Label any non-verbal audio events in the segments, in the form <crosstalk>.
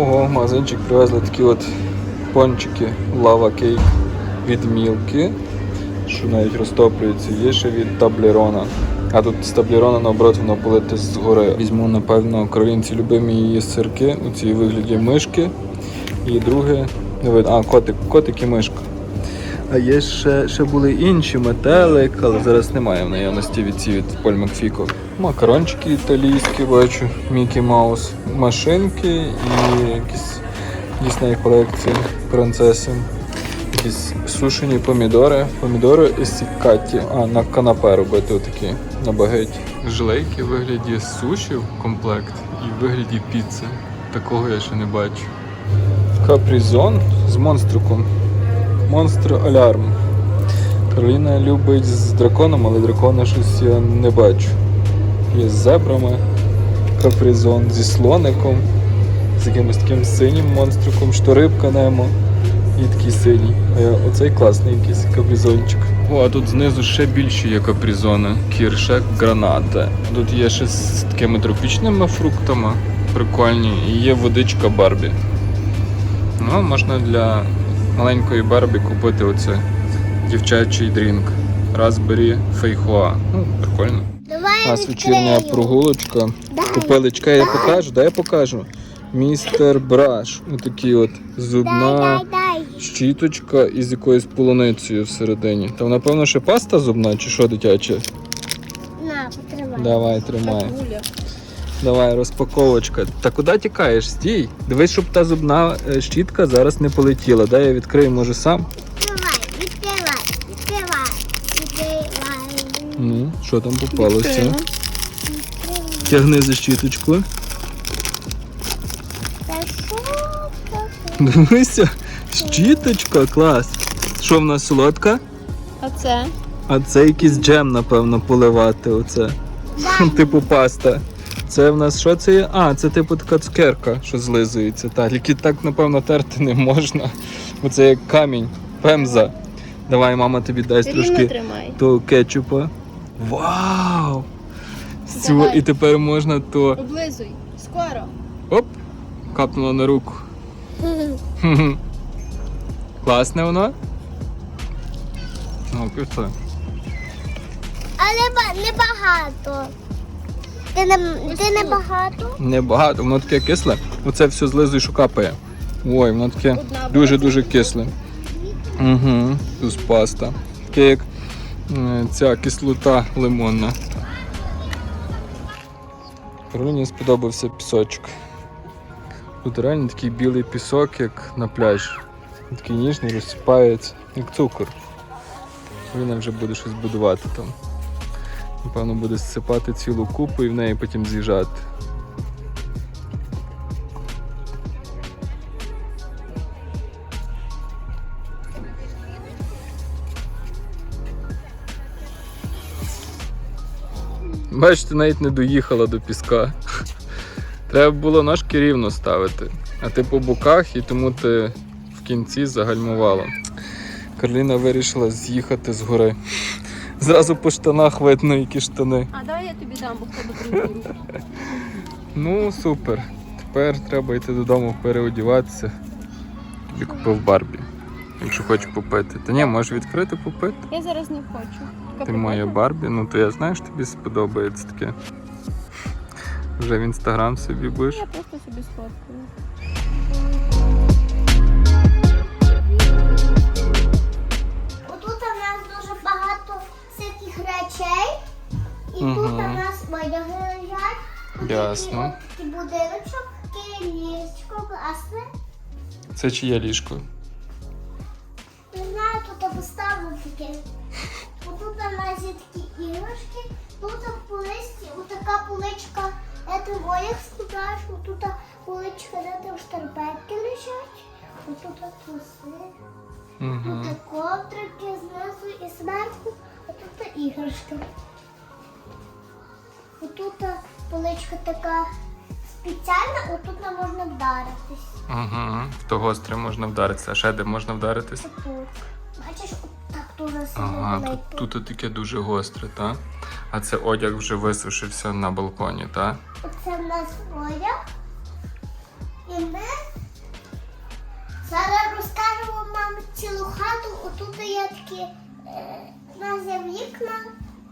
Ого, магазинчик привезли такі от пончики лава кейк від мілки, що навіть розтоплюється. Є ще від таблерона. А тут з таблерона, наоборот, воно полите згори. Візьму, напевно, кровінці любимі її сирки у цій вигляді мишки. І друге, а котик, котик і мишка. А є ще, ще були інші метелик, але зараз немає в наявності від ці від Поль Макфіко. Макарончики італійські, бачу, Мікі Маус, машинки і якісь дійсна колекції принцеси. Якісь сушені помідори, помідори естікаті, а на канапе робити отакі на багеті. Жилейки в вигляді сушів комплект і в вигляді піци. Такого я ще не бачу. Капрізон з монстриком. Монстр Алярм. Кароліна любить з драконом, але дракона щось я не бачу. Є з зебрами, капризон зі слоником, з якимось таким синім монстриком, що рибка немо і такий синій. А оцей класний якийсь капризончик. О, а тут знизу ще більші є капризони. Кіршек, граната. Тут є ще з такими тропічними фруктами. Прикольні. І є водичка Барбі. Ну, можна для маленької Барбі купити оце дівчачий дрінк. Raspberry фейхоа. Ну, прикольно. Нас вечірня прогулочка. Купили, чекай, я покажу, дай я покажу. Містер Браш. Отакий от зубна щіточка із якоюсь полуницею всередині. Там, напевно, ще паста зубна чи що дитяче? На, потримай. Давай, тримай. Давай, розпаковочка. Та куди тікаєш? Стій. Дивись, щоб та зубна е, щітка зараз не полетіла. Дай я відкрию, може сам. Що там попалося? Тягни за щіточку. Дивися, щіточка, клас. Що в нас солодка? А це? А це якийсь джем, напевно, поливати. Оце. <laughs> типу паста. Це в нас що це є? А, це типу така цукерка, що злизується. Та, тільки так, напевно, терти не можна. Бо це як камінь, пемза. Давай, мама тобі дасть Рівно трошки тримай. того кетчупа. Вау! Давай. і тепер можна то. Облизуй. Скоро. Оп! Капнуло на руку. <laughs> Хм-хм. Класне воно? Ну, пішли. Але ба- небагато. Ти не, ти не багато? Небагато, воно таке кисле. Оце все злизує, що капає. Ой, воно таке Одна дуже-дуже кисле. Угу, тут паста. Таке як ця кислота лимонна. Кароліні сподобався пісочок. Тут реально такий білий пісок, як на пляжі. Такий ніжний, розсипається, як цукор. Він вже буде щось будувати там. Напевно, буде зсипати цілу купу і в неї потім з'їжджати. Бачите, навіть не доїхала до піска. Треба було ножки рівно ставити. А ти по боках і тому ти в кінці загальмувала. Карліна вирішила з'їхати з гори. Зразу по штанах видно, які штани. А давай я тобі дам, бо тебе другу. Ну, супер. Тепер треба йти додому переодіватися. Тобі купив Барбі. Якщо хочеш попити. Та ні, можеш відкрити попити. Я зараз не хочу. Ти моя. Барбі, ну то я знаю, що тобі сподобається таке. Вже в інстаграм собі будеш. Я просто собі сфоткаю. Отут у нас дуже багато всяких речей. І тут у нас одяги лежать. Тут Ясно. такий от будиночок, таке ліжко, класне. Це чиє ліжко? Не знаю, тут поставлю таке. Є такі іграшки. Тут в поличці, отака поличка, де ти одяг складаєш, отут поличка, де там шкарпетки лежать. Отут труси. Угу. Тут ковдрики знизу і зверху, а тут іграшки. Отут поличка така спеціальна, отут не можна вдаритись. Угу. В то гостре можна вдаритися. А ще де можна вдаритись? Отут. Бачиш, Ага, тут, тут таке дуже гостре, так? А це одяг вже висушився на балконі, так? Оце в нас одяг. І ми зараз розкажемо мамі цілу хату. Отут є такі е, нас є вікна,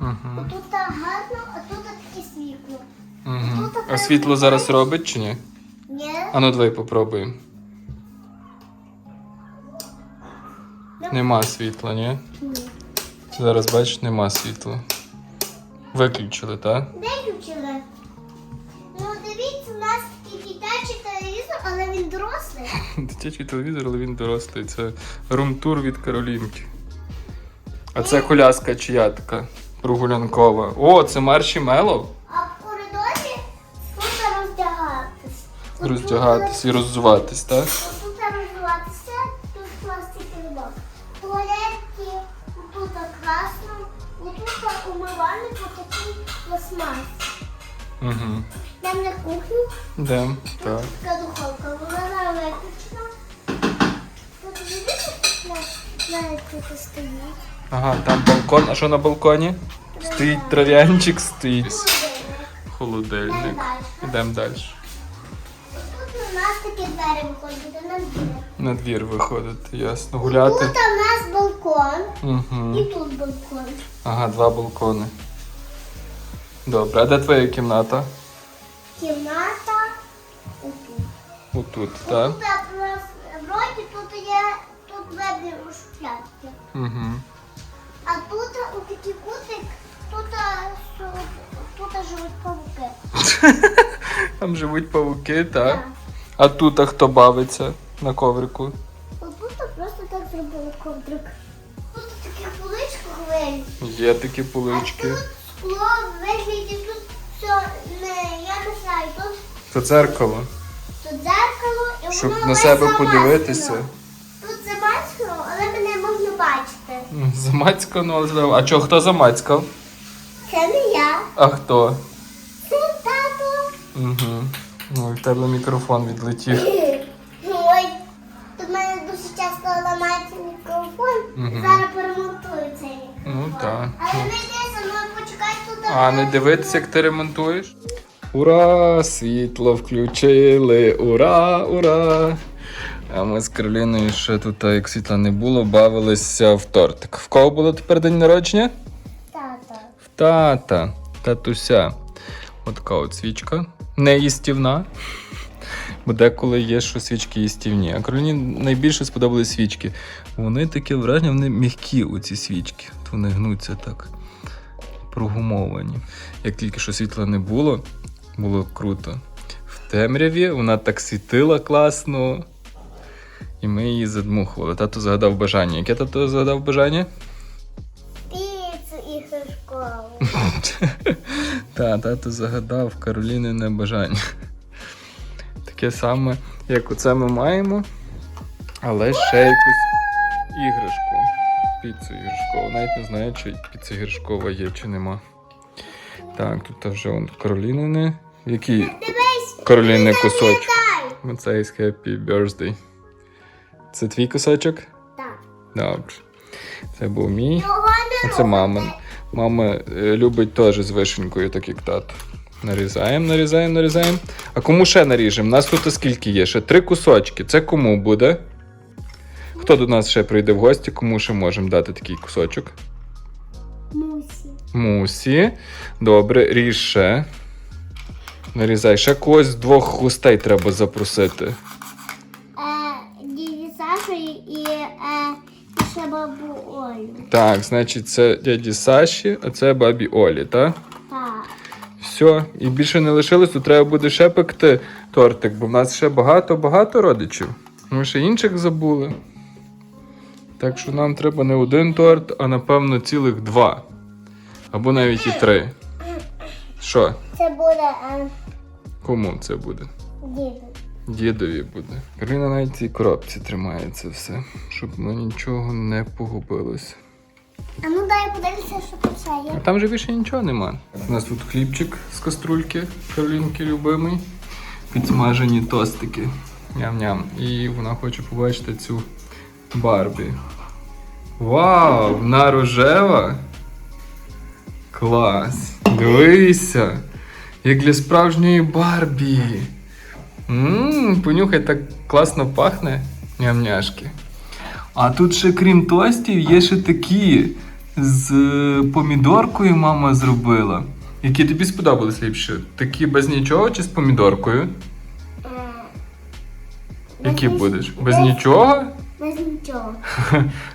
Угу. отут гарно, а тут таке світло. Угу. А світло зараз робить чи ні? Ні? А ну давай попробуємо. Нема світла, ні? Ні. Зараз бачиш, нема світла. Виключили, так? Виключили. Ну, дивіться, у нас такий дитячий телевізор, але він дорослий. <laughs> Дитячий телевізор, але він дорослий. Це румтур від Каролінки. А це коляска чия така прогулянкова. О, це марші-меллоу. А в коридорі тут роздягатись. Роздягатись і роззуватись, так? Отакий пластмас. Угу. Йдемо на кухню, Йдем. Так. така духовка, вона. Тут стоїть. Ага, там балкон. А що на балконі? Стоїть трав'янчик, стоїть Холодильник. холодильник. Йдемо далі. Тут у нас такі двері виходять на двір. На двір виходити, ясно. Тут у нас балкон Угу. і тут балкон. Ага, два балкони. Добре, а де твоя кімната? Кімната отут. Отут, так? Тут вроді тут є тут вебі у. Угу. А тут у такий кутик, тут, а, тут живуть павуки. <laughs> Там живуть павуки, так? Так. А тут а хто бавиться на коврику? Отут просто так зробили ковдрик. Тут у таких поличках. Є такі А полички. тут Це дзеркало. тут дзеркало і Щоб воно на себе замазано. подивитися. Тут замацькано, але мене можна бачити. М, Замацькано, але здорово. А чого хто замацькав? Це не я, А хто? це тато. Угу. Ну, в тебе мікрофон відлетів. <laughs> Ой, тут в мене дуже часто ламається мікрофон. Мгм. Зараз перемонтую цей мікрофон. Ну так. Але не йдеться, ну почекай тут. А не дивитися, як ти ремонтуєш? Ура! Світло включили! Ура! Ура! А ми з Кароліною ще тут, як світла не було, бавилися в тортик. В кого було тепер день народження? Тато. В тата, татуся. От така от свічка. Не їстівна. Бо деколи є, що свічки їстівні. А Кароліні найбільше сподобались свічки. Вони таке враження, вони м'які, оці свічки. От вони гнуться так. Прогумовані. Як тільки що світла не було, було круто. В темряві вона так світила класно. І ми її задмухували. Тато загадав бажання. Яке тато загадав бажання? Піцу іграшкову. <laughs> Та, тато загадав Каролінине бажання. Таке саме, як оце ми маємо, але ще якусь іграшку. Піцу іграшкову. Навіть не знаю, чи піца іграшкова є, чи нема. Так, тут вже он Каролінине. Який Дивись, Кароліни кусочок? дай. Happy Birthday. Це твій кусочок? Так. Добре. Це був мій. Не Оце мамин. Мама е, любить теж з вишенькою, так як тато. Нарізаємо, нарізаємо, нарізаємо. А кому ще наріжемо? У нас тут скільки є? Ще три кусочки. Це кому буде? Хто до нас ще прийде в гості, кому ще можемо дати такий кусочок? Мусі. Мусі. Добре, ріж ще. Нарізай. Ще когось з двох гостей треба запросити. Е, діді Сашу і, е, і ще бабу Олю. Так, значить, це дяді Саші, а це бабі Олі, так? Так. Все, і більше не лишилось, то треба буде ще пекти тортик, бо в нас ще багато-багато родичів. Ми ще інших забули. Так що нам треба не один торт, а напевно цілих два. Або навіть і три. Що? Це буде е, Кому це буде? діду. Дідові буде. Карина навіть цій коробці тримає це все, щоб ну, нічого не погубилось. А ну дай подивися, що тут ще А там же більше нічого нема. У нас тут хлібчик з каструльки, Каролінки любимий. Підсмажені тостики. Ням-ням. І вона хоче побачити цю Барбі. Вау! Вона рожева! Клас! Дивися! Як для справжньої Барбі! Ммм, понюхай, так класно пахне. Ням-няшки. А тут ще крім тостів є ще такі з е, помідоркою мама зробила. Які тобі сподобались ліпше? Такі без нічого чи з помідоркою? Які Без- будеш? Без без- нічого? Без нічого.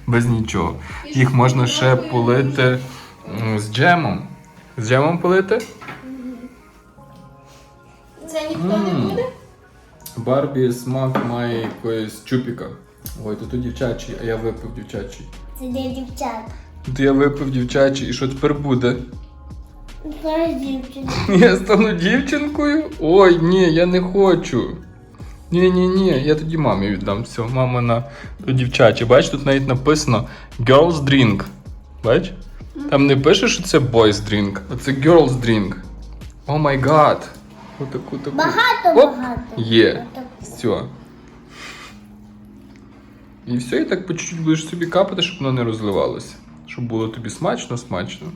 Без нічого. Їх можна ще полити з джемом. З джемом полити? Це ніхто не Мм. буде? Барбі смак має якоїсь чупіка. Ой, то тут дівчачий, а я випив дівчачий. Це для дівчат. Тут я випив дівчачий, і що тепер буде? Зараз дівчина. <laughs> Я стану дівчинкою? Ой, ні, я не хочу. Ні, ні, ні, я тоді мамі віддам. Все, мама на то дівчаче. Бач, тут навіть написано Girls Drink. Бач? Там не пише, що це boys drink, а це girls drink. О май гад. Отаку таку. Багато, Оп, багато. Є. Все. І все, і так по чуть-чуть будеш собі капати, щоб воно не розливалося. Щоб було тобі смачно, смачно.